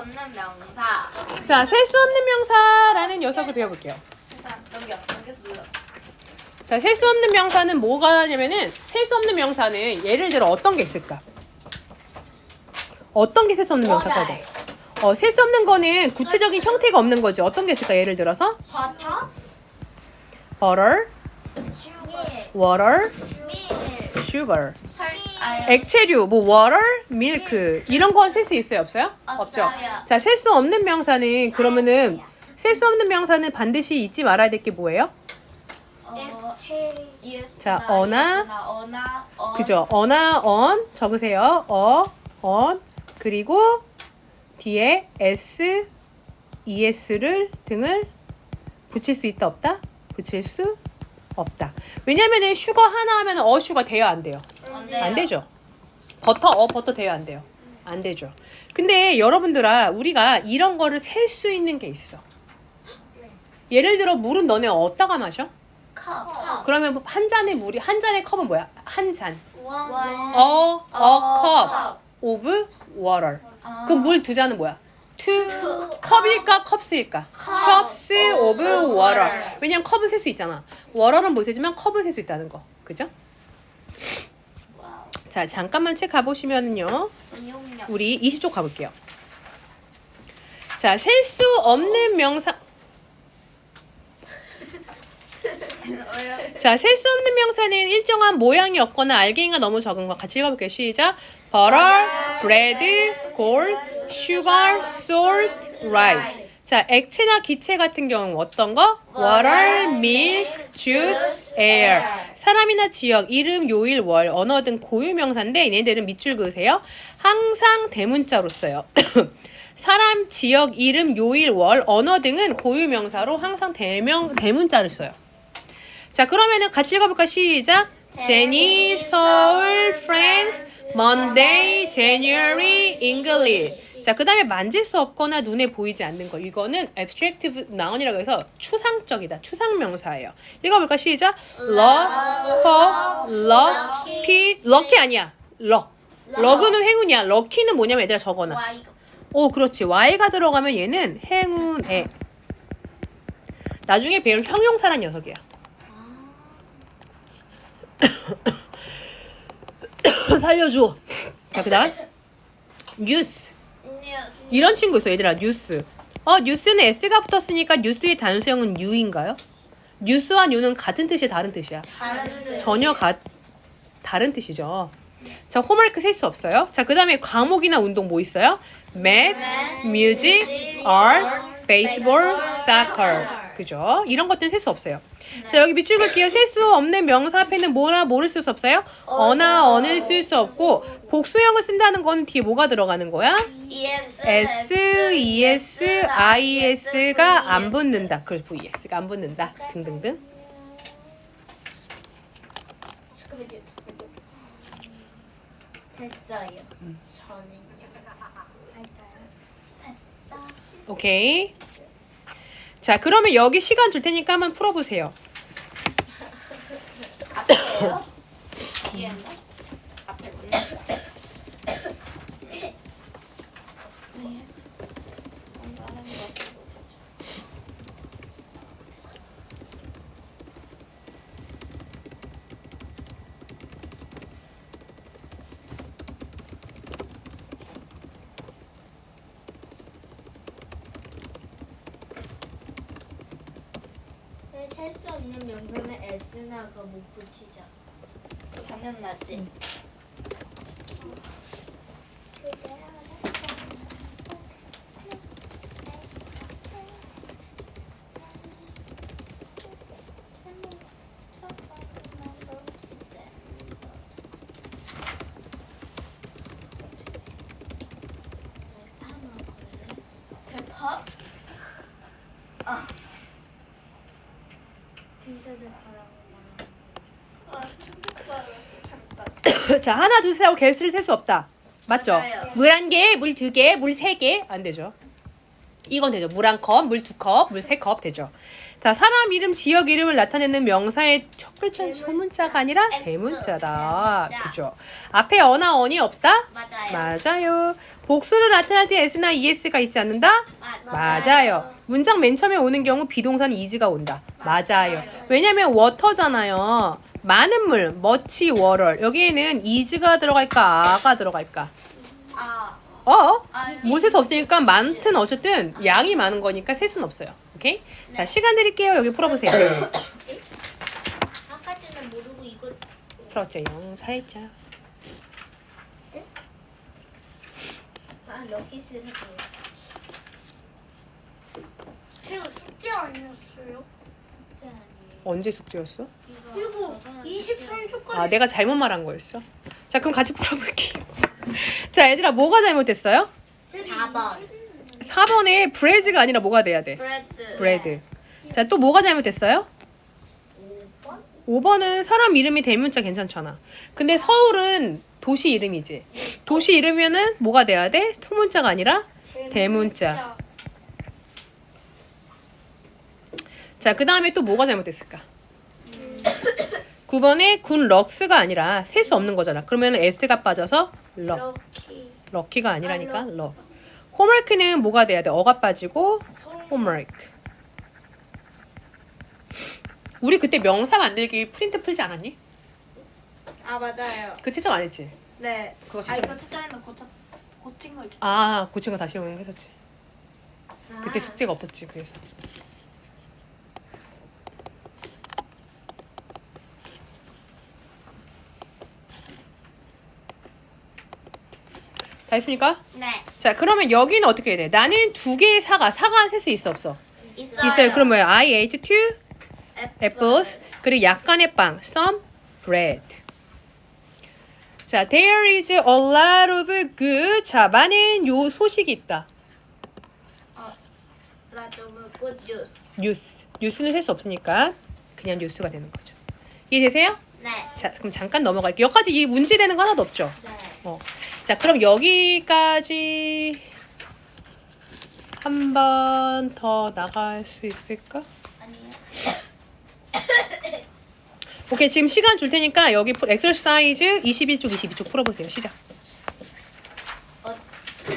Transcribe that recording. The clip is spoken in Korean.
없는 명사. 자, 셀 수 없는 명사라는 녀석을 배워볼게요. 일단. 여기서 눌러. 자, 셀 수 없는 명사는 뭐가 하냐면은 셀 수 없는 명사는 예를 들어 어떤 게 있을까? 어떤 게 셀 수 없는 명사거든? 어, 셀 수 없는 거는 구체적인 형태가 없는 거지. 어떤 게 있을까? 예를 들어서 버터, butter, water, 밀, sugar. 설, 아, 액체류, 뭐 water, milk 이런 건 셀 수 있어요, 없어요? 없죠. 자, 셀 수 없는 명사는 그러면은 셀 수 없는 명사는 반드시 잊지 말아야 될 게 뭐예요? 어, 자, 나, 어나, 어, 그죠? 어나, on 적으세요. 어, on 그리고 뒤에 s, es를 등을 붙일 수 있다 없다? 붙일 수 없다. 왜냐면은 슈거 하나 하면 어 슈가 돼요, 안 돼요? 안 돼요. 안 되죠. 버터 어 버터 돼요, 안 돼요? 안 되죠. 근데 여러분들아, 우리가 이런 거를 셀 수 있는 게 있어. 예를 들어 물은 너네 어디다가 마셔? 컵 그러면 한 잔의 물이 한 잔의 컵은 뭐야? 한 잔. 원 원. 어, a 어, cup of water. 아. 그럼 물 두 잔은 뭐야? two 컵일까 컵스일까? cups of water. 왜냐면 컵은 셀 수 있잖아. water는 못 세지만 컵은 셀 수 있다는 거. 그죠? 자, 잠깐만 책 가보시면은요. 응용력. 우리 20쪽 가볼게요. 자, 셀 수 없는 명사. 자, 셀 수 없는 명사는 일정한 모양이 없거나 알갱이가 너무 적은 거 같이 읽어볼게요. 시작. butter, bread, gold, sugar, salt, rice. 자, 액체나 기체 같은 경우는 어떤 거? water, milk, juice, air. 사람이나 지역, 이름, 요일, 월, 언어 등 고유 명사인데 얘네들은 밑줄 그으세요. 항상 대문자로 써요. 사람, 지역, 이름, 요일, 월, 언어 등은 고유 명사로 항상 대명 대문자를 써요. 자, 그러면은 같이 읽어볼까? 시작. 제니, 서울, 프랑스, Monday, January. 자, 그 다음에 만질 수 없거나 눈에 보이지 않는 거. 이거는 abstractive noun이라고 해서 추상적이다. 추상명사예요. 읽어볼까? 시작. love, hope, lucky, lucky 아니야. luck. 러그는 행운이야. 럭키는 뭐냐면 얘들아 이거. 오, 그렇지. Y가 들어가면 얘는 행운에. 나중에 배울 형용사란 녀석이야. 살려줘. 자, 그 다음. 뉴스. 이런 친구 있어, 얘들아. 뉴스. 어, 뉴스는 S가 붙었으니까 뉴스의 단수형은 U인가요? 뉴스와 U는 같은 뜻이야, 다른 뜻이야? 다른 뜻. 전혀 가, 다른 뜻이죠. 자, 홈워크 셀 수 없어요. 자, 그 다음에 과목이나 운동 뭐 있어요? Math, Music, Art, Baseball, Soccer. 그죠? 이런 것들은 셀 수 없어요. 자, 여기 밑줄 글게요. 셀 수 없는 명사 앞에는 뭐나 뭐를 쓸 수 없어요? 어나 어를 쓸수 없고, 복수형을 쓴다는 건 뒤에 뭐가 들어가는 거야? ES. S, ES, IS가 안 붙는다. 그 VS가 안 붙는다. 등등등. 잠깐만요 잠깐만요 됐어요 저는요 오케이. 자, 그러면 여기 시간 줄 테니까 한번 풀어보세요. 앞에요? 뒤에인가? 앞에군요. 셀 수 없는 명사는 S나 그거 못 붙이죠 당연하지. 대파? 진짜 대파라고 아, 충격도 알았어. 잠깐. 자, 하나, 둘, 셋 하고 개수를 셀 수 없다. 맞죠? 맞아요. 물 한 개, 물 두 개, 물 세 개. 안 되죠. 이건 되죠. 물 한 컵, 물 두 컵, 물 세 컵 되죠. 자, 사람 이름, 지역 이름을 나타내는 명사의 첫 글자는 대문자. 소문자가 아니라 X. 대문자다. 대문자. 그죠? 앞에 어나 언이 없다? 맞아요. 맞아요. 복수를 나타낼 때 s나 es가 있지 않는다? 마- 맞아요. 문장 맨 처음에 오는 경우 비동사는 is가 온다. 맞아요. 왜냐면 워터잖아요. 많은 물, much water. 여기에는 is가 들어갈까, a가 들어갈까? 아, 어? 아, 못세수 없으니까 많든 어쨌든 양이 많은 거니까 세수는 없어요. 오케이? 자, 시간 드릴게요. 여기 풀어보세요. 아까 전에 모르고 이걸 풀었죠. 영 잘했죠. 아 럭키 쓰는 거. 이거 숙제 아니었어요? 언제 숙제였어? 이거 23초까지 아, 내가 잘못 말한 거였어. 자, 그럼 같이 풀어볼게요. 자, 얘들아, 뭐가 잘못됐어요? 4번. 4번에 브레드가 아니라 뭐가 돼야 돼? 브레드. 브레드. 자, 또 뭐가 잘못됐어요? 5번? 5번은 사람 이름이 대문자 괜찮잖아. 근데 서울은 도시 이름이지. 도시 이름이면은 뭐가 돼야 돼? 소문자가 아니라 대문자. 자, 그 다음에 또 뭐가 잘못됐을까? 9번에 군 럭스가 아니라 셀 수 없는 거잖아. 그러면 S가 빠져서 럭. 럭키. 럭키가 아니라니까 럭. 홈워크는 뭐가 돼야 돼? 어가 빠지고 홈워크. 우리 그때 명사 만들기 프린트 풀지 않았니? 아 맞아요. 그 채점 안 했지? 네. 그거 아 진짜 이거 채점에는 고쳐 고친 걸. 아 고친 거 다시 오는 거 했었지. 그때 아. 숙제가 없었지 그래서. 다 했습니까? 네. 자 그러면 여기는 어떻게 해야 돼? 나는 두 개의 사과 사과 셀 수 있어 없어? 있어요. 있어요. 그럼 뭐예요? I ate two apples. 그리고 약간의 빵, some bread. 자, there is a lot of good. 자, 많은 요 소식이 있다. 라조브 good news. 뉴스. 뉴스는 셀 수 없으니까 그냥 뉴스가 되는 거죠. 이해되세요? 네. 자, 그럼 잠깐 넘어갈게요. 여기까지 이 문제 되는 거 하나도 없죠? 네. 어. 자, 그럼 여기까지 한 번 더 나갈 수 있을까? 아니요. 오케이, 지금 시간 줄 테니까 여기 엑서사이즈 21쪽, 22쪽 풀어보세요. 시작.